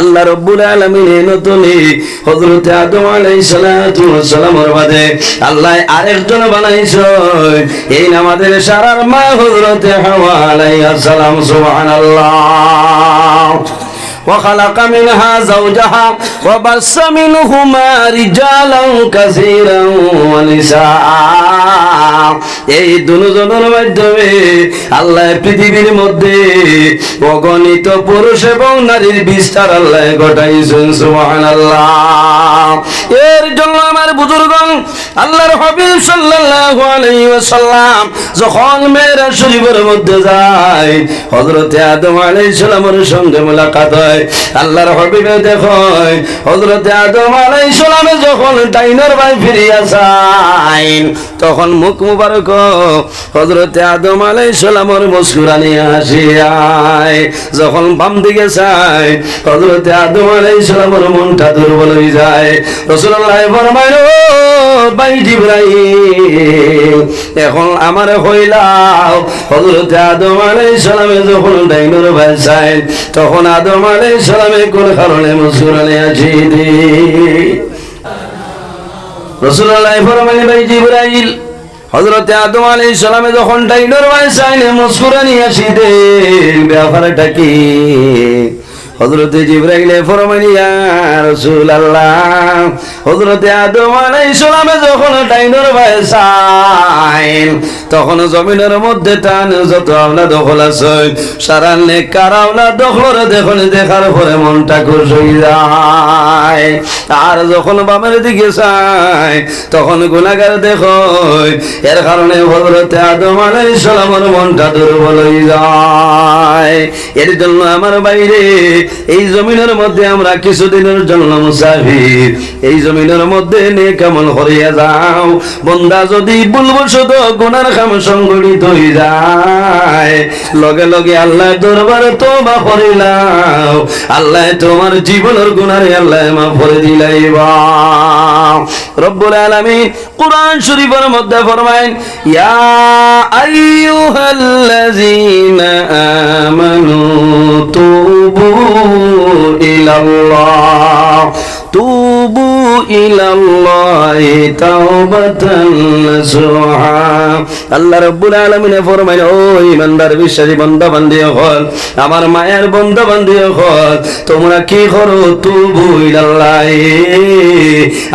আল্লাহ রব্বুল আলামিন এই নতুনই হযরত আদম আলাইহিস সালাতু সালামের বাদে আল্লাহ আরেকজন বানাইছো। এই নামাদের সারার মা হযরত হাওয়া আলাইহিস সালাম, সুবহানাল্লাহ। وخلق منها زوجها وبث منهما رجالا كثيرا ونساء এই দুজনের মাধ্যমে আল্লাহ পৃথিবীর মধ্যে অগণিত পুরুষ এবং নারীর বিস্তার আল্লাহ ঘটাইছেন সুবহানাল্লাহ এর জন্য আমার বুজুর্গণ আল্লাহর হাবিব সাল্লাল্লাহু আলাইহি ওয়াসাল্লাম যখন মেরা শরীফের মধ্যে যায়, হযরত আদম আলাইহিস সালামের সঙ্গে মোলাকাত হয়। আল্লাহর হাবিবে দেখো হযরত আদম আলাইহিস সালামে যখন ডাইনার ভাই ফিরিয়া যান তখন মুখ মুবারক হযরতে আদম আলাইহিস সালামের মুস্কুরানি আসিয়ায় যখন বাম দিকে চায় হযরতে আদম আলাই সালামের মনটা দুর্বল হয়ে যায়। রাসূলুল্লাহ ফরমায় ও ভাই জিবরাইল, এখন আমার হইলাও। হযরতে আদম আলাইহিস সালামে যখন ডাইনার ভাই চায় তখন আদম আলাইহিস সালামে কোন কারণে মুস্কুরানি আসিয়ে রসুল্লাহ ফরমানি ভাই জিব্রাইল হযরতে আদম আলী সালামে যখন টাইডর ভাই সাইনে আসি দে ব্যাপারটা কি? হযরতে জিব্রাইল ফরমানি ইয়া রাসূলুল্লাহ। হযরতে আদম আলাইহিস সালামে যখন ভাই সাইন তখন জমিনের মধ্যে টান যত আওলা দখল আছে, সারা নেকার আওলা দখল দেখুন দেখার পরে মনটা খুশ হয়ে যায়। আর যখন বামের দিকে চায় তখন গুণাগার দেখো এর কারণে হজরতে আদম আলাইহিস সালামের মনটা দুর্বল হয়ে যায়। এর জন্য আমার বাইরে এই জমিনের মধ্যে আমরা কিছুদিনের জন্য মুসাফির এই জমিনের মধ্যে নেক আমল করিয়া যাও। বন্দা যদি ভুলবশত গুনার কাম সংগঠিত হয়ে যায়, লগে লগে আল্লাহ দরবারে তোবা করিলাও আল্লাহ তোমার জীবনের গুনারে আল্লাহ মাফ করে দিলাইবা রব্বুল আলামিন কোরআন শরীফের মধ্যে ফরমায়েন, ইয়া আইয়ুহাল্লাযীনা আমানু তুবু ইলাল্লাহ। তুবু ইলাল্লাহি তাওবাতান নাসুহা আল্লাহ রাব্বুল আলামিন ফরমায় ও ইমানদার বিশ্বাসী বান্দা বান্দি হল, আমার মায়ের বান্দা বান্দি হল, তোমরা কি করো? তুবু ইলাল্লাহি।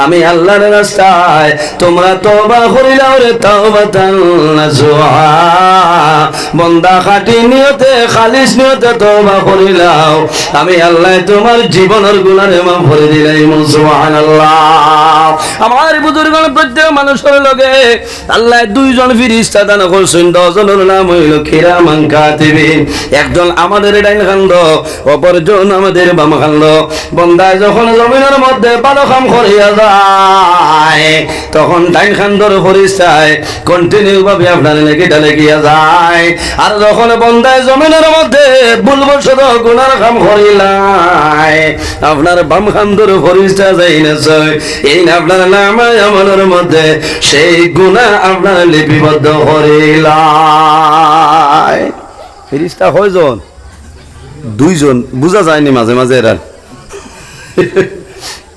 আমি আল্লাহর রাস্তায়, তোমরা তওবা করিলাও রে তাওবাতান নাসুহা বন্দা খাটি নিয়তে খালিস নিয়তে তওবা করিলাও আমি আল্লাহ তোমার জীবনের গুনারে মাফ করে আমার বুজুর্গণ প্রত্যেক মানুষের লগে আল্লাহ দুইজন দান করছেন, দশজনের নাম হইল একজন আমাদের ডাইন অপরজন আমাদের বাম বন্দায় যখন জমিনের মধ্যে ভালো করিয়া যায়, তখন ডাইন ফরিস্তায় কন্টিনিউ ভাবে আপনার লেগিটা লেগিয়া যায়। আর যখন বন্দায় জমিনের মধ্যে ভুলবশত কাম করিলাই আপনার বাম খান্দর যাই। এই আপনার মধ্যে, সেই গুণা আপনার লিপিবদ্ধ করিলাই। ফিরিস্তা কয়জন? দুইজন, বুঝা যায়নি মাঝে মাঝে এরা।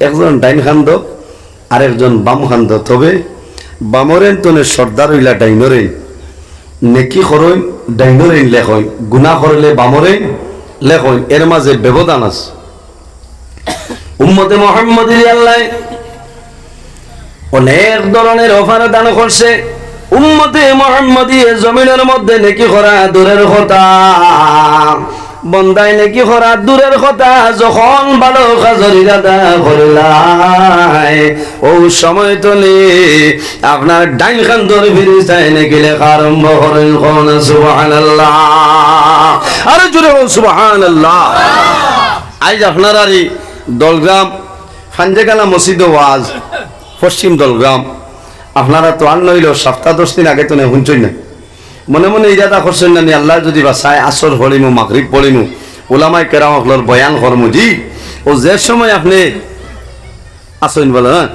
একজন ডাইন খান্দ আর একজন বাম খান্দ। তবে বামরেন তনে সর্দার হইলা ডাইনরে, নেকি খরই ডাইনরে লেখই গুণা করলে বামরে লেখই এর মাঝে ব্যবধান আছে। উম্মতে মোহাম্মদের আল্লাহ অনেক ধরনের অফার দান করছে। উম্মতে মোহাম্মদী জমিনের মধ্যে নেকি করা দূরের কথা বন্দায় নেকি করা দূরের কথা, যখন ভালো কাজর ও সময় আপনার ডাইন খান ধরে ফিরে চাই নাকি লেখা আরম্ভ করেন, কোন সুবহানাল্লাহ। আরে জুড়ে সুবহানাল্লাহ। আজ আপনার আর দলগ্রাম, ফাঞ্জেগালা মসজিদ ওয়াজ, পশ্চিম দলগ্রাম। আপনারা তো আর নইল সপ্তাহ দশ দিন আগে তো নেই শুনছই না। মনে মনে ইরাদা করছেন না নি, আল্লাহ যদি বা চাই আসর পড়িমু মাগরিব পড়িমু ওলামাই কেরাম আপনার বয়ান করমু জি, ও যে সময় আপনি আসেন বলে হ্যাঁ?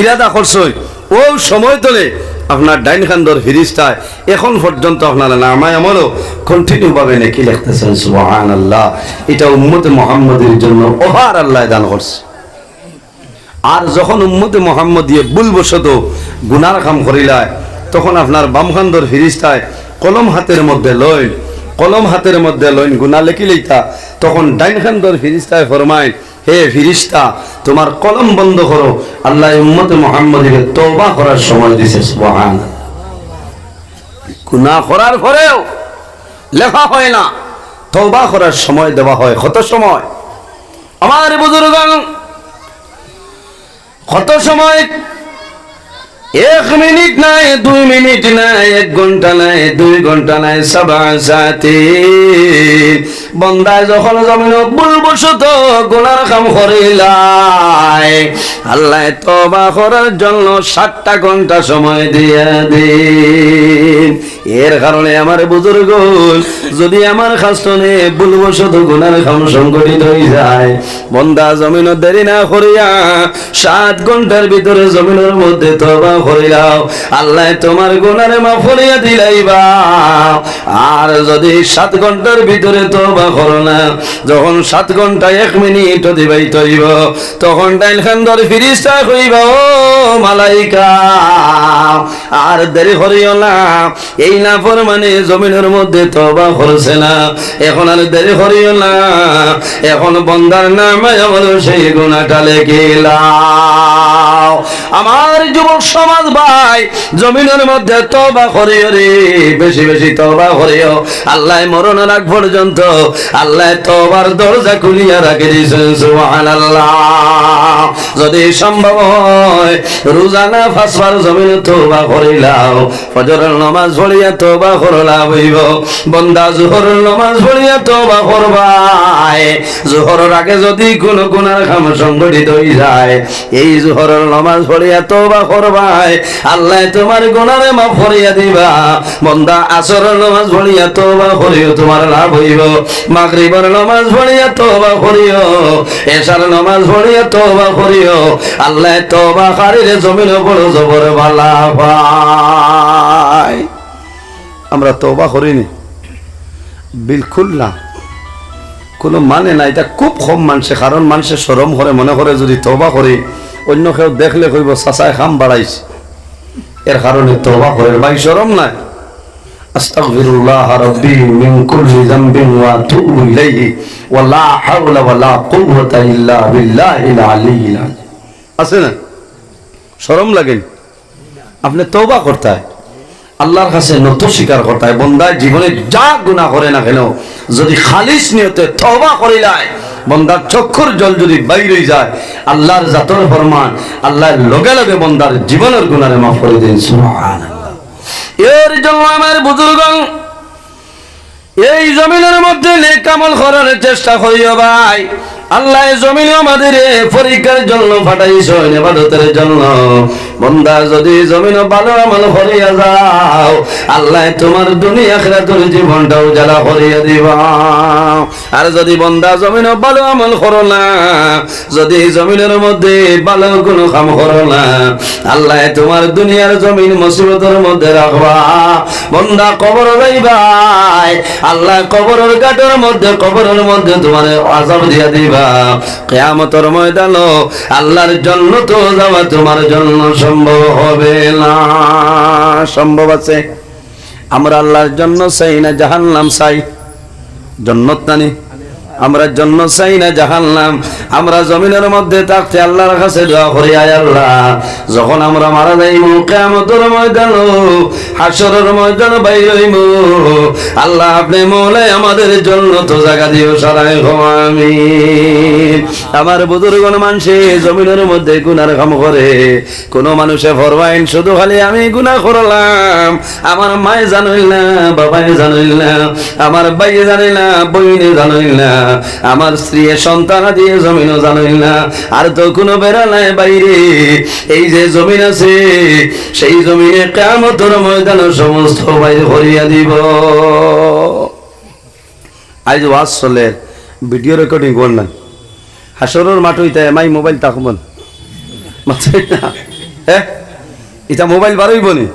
ইরাদা করছই ও সময় তোলে আপনার ডাইন খান্দর ফিরিস্তায় এখন পর্যন্ত আপনারা নামায় আমলও কন্টিনিউ ভাবে নাকি লিখতেছেন সুবহান আল্লাহ এটা উম্মতে মোহাম্মদের জন্য ওভার আল্লাহ দান করছে। আর যখন উম্মতে মোহাম্মদ দিয়ে ভুলবশত গুনার কাম করিলায়, তখন আপনার বাম বামখান্দর ফিরিস্তায় কলম হাতের মধ্যে লইন, কলম হাতের মধ্যে লইন গুনা লেখি লইতা তখন ডাইন খান্দর ফিরিস্তায় ফরমায় হে ফিরিস্তা, তোমার কলম বন্ধ করো। আল্লাহ উম্মত মোহাম্মদকে তওবা করার সময় দিছে সুবহান গুনাহ করার পরেও লেখা হয় না। তোবা করার সময় দেওয়া হয়। কত সময়? আমার বুজুর্গ কত সময় এক মিনিট নাই, দুই মিনিট নাই, এক ঘণ্টা নাই, দুই ঘণ্টা নাই, সবা সাথে বন্দায় যখন জমিন ভুলবশত গোলার কাম করিলাই, আল্লাহ তবা করার জন্য সাতটা ঘণ্টা সময় দিয়ে দিন। এর কারণে আমার বুজুর্গ, যদি আমার খাস্তনে ভুলবশত গুনার কাম সংগঠিত হয়ে যায়, বন্দা জমিন দেরি না করিয়া সাত ঘণ্টার ভিতরে জমিনের মধ্যে তবা আল্লাহ তোমার গুনারে মা ফরিয়া দিলাইবা। আর যদি সাত ঘণ্টার ভিতরে করো না, যখন সাত এক মিনিট তখন ডাইল মালাইকা, আর দেরি না। এই না মানে জমিনের মধ্যে তবা করছে না। এখন আর দেরি করিও না। এখন বন্দার নামে আমার সেই গুণাটা লেগে। আমার যুবক সমাজ bazı bağ. ভাই জমিনের মধ্যে তবা করিও রে, বেশি বেশি তবা করিও। আল্লাহ মরণের আগ পর্যন্ত আল্লাহ তবার দরজা খুলিয়া রাখে দিয়েছেন যদি সম্ভব হয় রোজানা ফাসবার জমিনে তওবা করিলাও। ফজরের নামাজ পড়িয়া তওবা করলা হইব। বন্দা জোহরের নামাজ পড়িয়া তওবা করবাই। জোহরের আগে যদি কোন গুনার কাম সংগঠিত হয়ে যায়, এই জোহরের নামাজ পড়িয়া তওবা করবাই। আল্লাহ তোমার গুনারে মাফ করিয়া দিবা। বন্দা আসরের নামাজ পড়িয়া তওবা করিও, তোমার লাভ হইব। মাগরিবের নামাজ পড়িয়া তওবা করিও, এশার নামাজ পড়িয়া তওবা করিও। আল্লাহ তওবা কারিরে জমিনে বড় জবর বালা ভাই। আমরা তওবা করিনি। বিলকুল না। কোনো মানে না, এটা খুব কম মানুষে, কারণ মানুষের সরম করে, মনে করে যদি তবা করে, অন্য কেউ দেখলে কইব চাচায় খাম বাড়াইছে। এর কারণে তবা করে ভাই সরম নাই। কুল্লি যামবিন ওয়া আতুবু ইলাইহি ওয়া লা কুওয়াতা ইল্লা বিল্লাহিল আলিয়্যিল আযীম। আছে না? শরম লাগে। আপনি তওবা করতে আল্লাহর কাছে নত স্বীকার করতে হয়। বন্দায় জীবনে যা গুনাহ করে না কেন, যদি খালিস নিয়তে তওবা করিলায় বন্দার চক্ষুর জল যদি বাইরে যায়, আল্লাহর জাতর ফরমান, আল্লাহর লগে লগে বন্দার জীবনের গুনারে মাফ করে দিন এর জন্য আমার বুজুর্গ এই জমিনের মধ্যে নেক আমল করার চেষ্টা করিও ভাই। আল্লাহ জমিনে আমাদের পরীক্ষার জন্য পাঠাইছ ইবাদতের জন্য। বন্দা, যদি জমিন ভালো আমল করিয়া যাও, আল্লাহ তোমার দুনিয়া খেরাতের জীবনটাও জ্বালা করিয়া দিবা। আর যদি বন্দা জমিন ভালো আমল করো না, যদি জমিনের মধ্যে ভালো কোনো কাম করো না, আল্লাহ তোমার দুনিয়ার জমিন মুসিবতের মধ্যে রাখবা। বন্দা কবর যাইবাই, আল্লাহ কবরের গাটের মধ্যে, কবরের মধ্যে তোমার আজাব দিয়া দিবা। কেয়ামতের ময়দান আল্লাহর জন্য তো যাওয়া তোমার জন্য সম্ভব হবে না। সম্ভব আছে। আমরা আল্লাহর জন্য চাই না জাহান্নাম চাই। জন্নত নানি আমরা জন্য চাই না জাহান্নাম। আমরা জমিনের মধ্যে থাকতে আল্লাহর কাছে দোয়া করি, আয় আল্লাহ। যখন আমরা মারা যাইব কেমতর ময়দান হাসরের ময়দান বাইর হইব। আল্লাহ আপনি মৌলাই আমাদের জন্য তো জায়গা দিও সারাই আমি আমার বুজুর্গন মানুষে জমিনের মধ্যে গুনার কাম করে। কোন মানুষে ফরমাইন, শুধু খালি আমি গুনাহ করলাম। আমার মায়ে জানইল না, বাবাই জানইল না, আমার ভাইয়ে জানিল না, বইনে জানইল না। আমার স্ত্রী সন্তান দিয়ে জমিনও জানইল না। আর তো কোনো বেড়া নাই বাইরে। এই যে জমিন আছে, সেই জমিনে কেমতর ময়দান সমস্ত বাইরে ভরিয়া দিব। আজ ওয়াজ চলে, ভিডিও রেকর্ডিং করলেন হাসরের মাঠ হইতে এমাই মোবাইল তাকবন মাথায় না। এটা মোবাইল বারইব নি?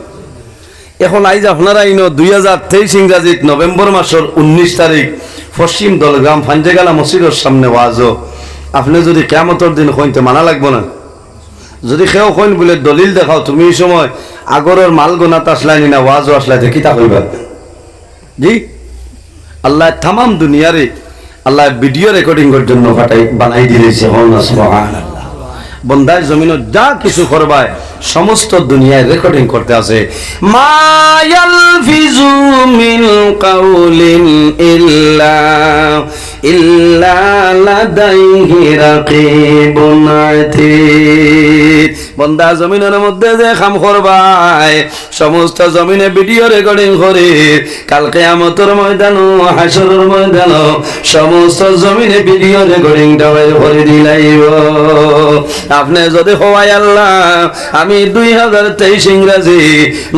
এখন আইজ আপনারা ইনো দুই হাজার তেইশ ইংরাজিত নভেম্বর মাসের উনিশ তারিখ পশ্চিম দলগ্রাম ফাঞ্জেগালা মসজিদের সামনে ওয়াজ আপনি যদি কেমতর দিন কইতে মানা লাগবো না। যদি সেও কইন, বলে দলিল দেখাও, তুমি এই সময় আগরের মাল গোনা আসলাই না ওয়াজও আসলাই দেখি তা কইবা জি? আল্লাহ তাম দুনিয়ারে, আল্লাহ ভিডিও রেকর্ডিং এর জন্য বানাই দিয়েছে বন্দায় জমিন যা কিছু করবায় সমস্ত দুনিয়ায় রেকর্ডিং করতে আছে। মায়াল ফিজু মিন কাউলিন ইল্লা বন্দা জমিনের মধ্যে যে খাম করবাই, সমস্ত জমিনে ভিডিও রেকর্ডিং করে। কালকে আমতর ময়দান হাসরের ময়দান সমস্ত জমিনে ভিডিও রেকর্ডিং ডাবাই করে দিলাইব আপনি যদি হওয়াই আল্লাহ, আমি দুই হাজার তেইশ ইংরাজি,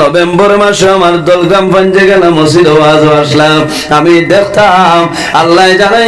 নভেম্বর মাসে আমার দলগ্রাম পাঞ্জে গেলাম, মসজিদ আসলাম, আমি দেখতাম, আল্লাহ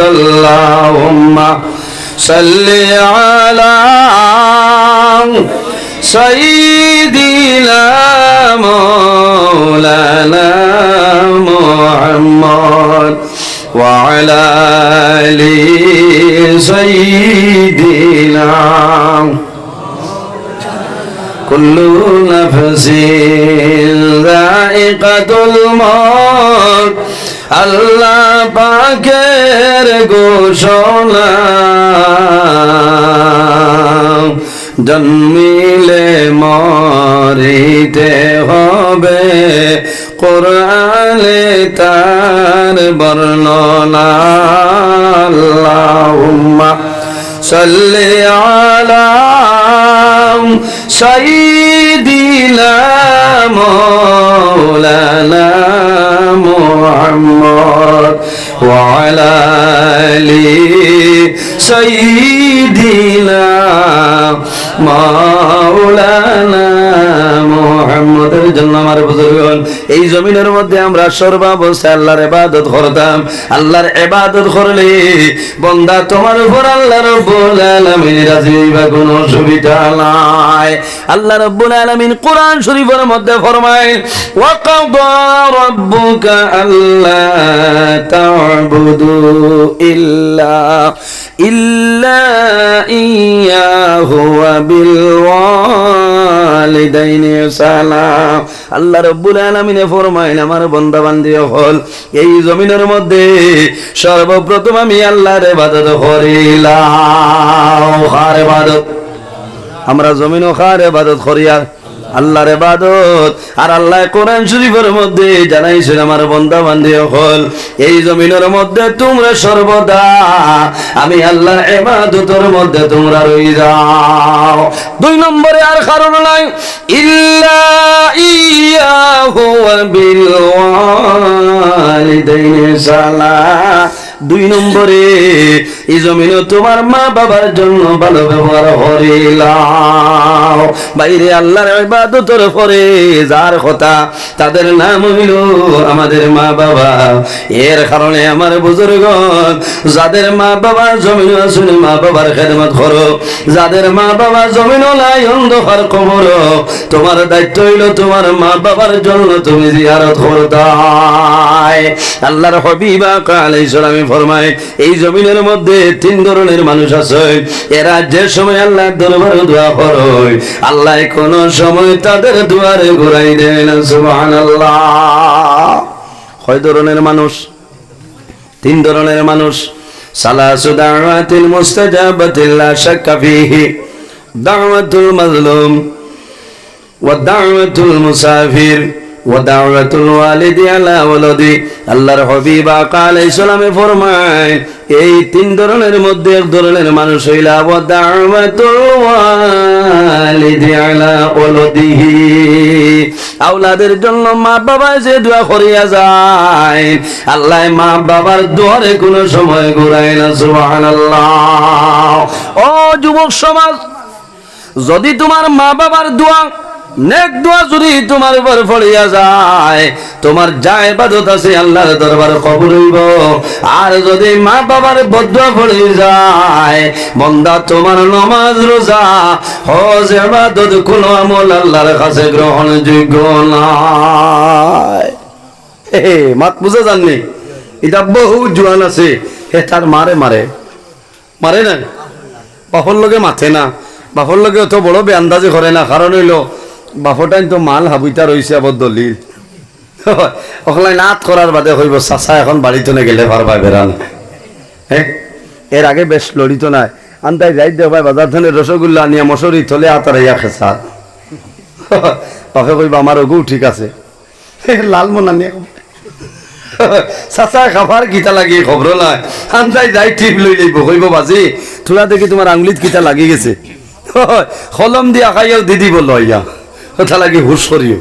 اللهم صل على سيدنا مولانا محمد وعلى آل سيدنا. كل نفس ذائقة الموت. আল্লাহ পাকের ঘোষণা। জন্মিলে মরিতে হবে। কোরআনে তার বর্ণনা। আল্লাহুম্মা সাল্লি আলা সঈদিনা মৌলানা মোহাম্মদ ওয়ালালি সঈদিনা মাওলানা মুহাম্মদের জন্য আমার বুজুর্গণ, এই জমিনের মধ্যে আমরা সর্বাবস্থায় আল্লাহর ইবাদত করতাম। আল্লাহর ইবাদত করলে বন্দা তোমার উপর আল্লাহ রব্বুল রাজি হইবা, কোনো অসুবিধা নাই। আল্লাহ রব্বুল আলামিন কোরআন শরীফের মধ্যে ফরমায় ওয়া কাদা রাব্বুকা আল্লা তা'বুদু ইল্লা ওয়া বিল ওয়ালিদাইনি সালাম আল্লাহ রব্বুল আলামিনে ফরমাইন আমার বান্দা বান্দি হল, এই জমিনের মধ্যে সর্বপ্রথম আমি আল্লাহর ইবাদত করিলাম। কার ইবাদত? আমরা জমিন খার ইবাদত করিয়া আল্লাহর ইবাদত। আর আল্লাহ কোরআন শরীফের মধ্যে জানাইছেন, আমার বান্দা বান্দি হল এই জমিনের মধ্যে তোমরা সর্বদা, আমি আল্লাহর ইবাদতের মধ্যে তোমরা রই যাও। দুই নম্বরে আর কারণ নাই, ইল্লা ইয়াহু বিল ওয়ালিদাইনি সালাম দুই নম্বরে, এই জমিনে তোমার মা বাবার জন্য ভালো ব্যবহার করিলাম বাইরে আল্লাহর ইবাদতের পরে যার কথা তাদের নাম হইল আমাদের মা বাবা। এর কারণে আমার বুজুর্গণ, যাদের মা বাবা জমিন আসুন মা বাবার খেদমত করো। যাদের মা বাবা জমিন নাই, অন্ধকার কবর। তোমার দায়িত্ব হইল তোমার মা বাবার জন্য তুমি জিয়ারত করতাই। আল্লাহর হবিবা আলাইহিস সালামে ফরমায়, এই জমিনের মধ্যে তিন ধরনের মানুষ আছে। এরা যে সময় আল্লাহ দরবারে দোয়া করে আল্লাহ কোন সময় তাদের দুয়ারে ঘুরাই দেয় না, সুবহানাল্লাহ। কয় ধরনের মানুষ? তিন ধরনের মানুষ। সালাসু দাওয়াতিল মুস্তাজাবাতিল লা শাক্কা ফীহি, দাওয়াতুল মাজলুম ওয়া দাওয়াতুল মুসাফির। ওয়াদাওয়াতুল এই তিন ধরনের মধ্যে এক ধরনের মানুষ হইলা জন্য মা বাবা যে দোয়া করিয়া যায় আল্লাহ মা বাবার দোয়ারে কোনো সময় ঘুরায় না, সুবহানাল্লাহ। ও যুবক সমাজ, যদি তোমার মা বাবার দোয়া নেক দোয়া যদি তোমার উপর পড়িয়া যায়, তোমার যা ইবাদত আছে আল্লাহর দরবার কবুল হইব। আর যদি মা বাবার বদুয়া পড়ে যায়, বন্দা তোমার নমাজ, রোজা, হজ, ইবাদত, কোনো আমল আল্লাহর কাছে গ্রহণযোগ্য নয় হে মাত বুঝে জাননি এটা বহু জোয়ান আছে, হে, তার মারে মারে। মারে না? বাপর লগে মাথে না। বাপর লগে অত বড় বেআন্দাজে করে না। কারণ হইল বাপরটাই তো মাল হাবুইতা রয়েছে আবার দলিল। ওখানে নাত করার বাদে হইব চাচা এখন বাড়িতে না গেলে পারবা বেড়ান হ্যাঁ এর আগে বেশ লড়িত নাই। আনতাই যাই দে ভাই বাজার থেকে রসগোল্লা নিয়ে মশরি থলে আতার ইয়া খেসা বাপে কইবা আমার ওগু ঠিক আছে। লাল মনা নিয়ে চাচা খাবার কিতা লাগি খবর নাই। আনতাই যাই টিপ লই লইব, কইব, বাজি থোড়া দেখি তোমার আঙুলিত কিতা লাগি গেছে। কলম দিয়া খাইয়াও দি দিব লইয়া কথা লাগি হুশ করিও।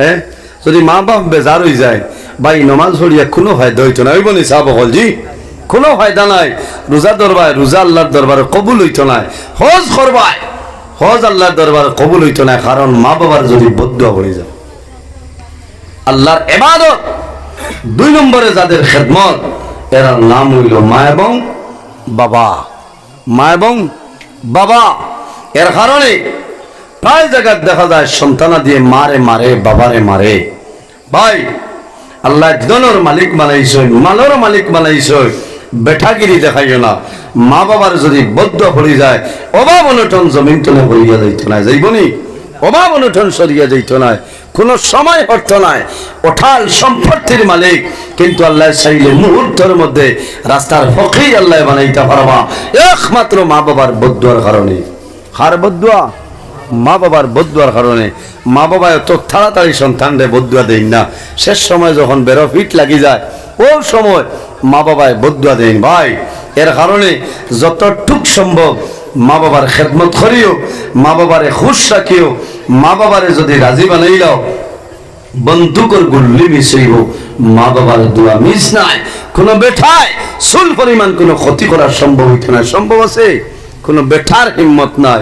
হ্যাঁ যদি মা বাপ বেজার হয়ে যায় ভাই নমাজ পড়িয়া কোনো ফায়দা হইতো না নি চাহ বকল? জি, কোনো ফায়দা নাই। রোজা দরবার রোজা আল্লাহর দরবারে কবুল হইতো না হজ করবাই হজ আল্লাহর দরবারে কবুল হইতো না কারণ মা বাবার যদি বদ্ধ হয়ে যায়। আল্লাহর এবাদত, দুই নম্বরে যাদের খেদমত, এরা নাম হইল মা এবং বাবা। মা এবং বাবা। এর কারণে প্রায় জায়গায় দেখা যায় সন্তানা দিয়ে মারে মারে, বাবারে মারে। ভাই, আল্লাহ দনের মালিক বানাইছই মালের মালিক বানাইছই বেঠাগিরি দেখাইও না। মা বাবার যদি বদ্ধ পড়ে যায়, অভাব অনটন জমিন তলে পড়িয়া যাইত না। যাইবনি অভাব অনটন সরিয়া যাইত না। কোনো সময় অর্থ নাই। ওঠাল সম্পত্তির মালিক। কিন্তু আল্লাহ চাইলে মুহূর্তের মধ্যে রাস্তার ফকেই আল্লাহ বানাইতে পারবা। একমাত্র মা বাবার বদুয়ার কারণে। হার বদুয়া? মা বাবার বদুয়ার কারণে মা বাবা এত তাড়াতাড়ি সন্তানরে বদুয়া দেন না। শেষ সময় যখন বেরো ফিট লাগি যায় ও সময় মা বাবায় বদুয়া দেন ভাই, এর কারণে যতটুক সম্ভব মা বাবার খেদমত করিও, মা বাবারে খুশ রাখিও, মা বাবারে যদি রাজি বানাইলাও বন্দুকর গুল্লি মিশাইব, মা বাবার দোয়া মিস নাই। কোনো বেঠায় সুল পরিমাণ কোনো ক্ষতি করার সম্ভব হইতে সম্ভব আছে? কোনো বেঠার হিম্মত নাই।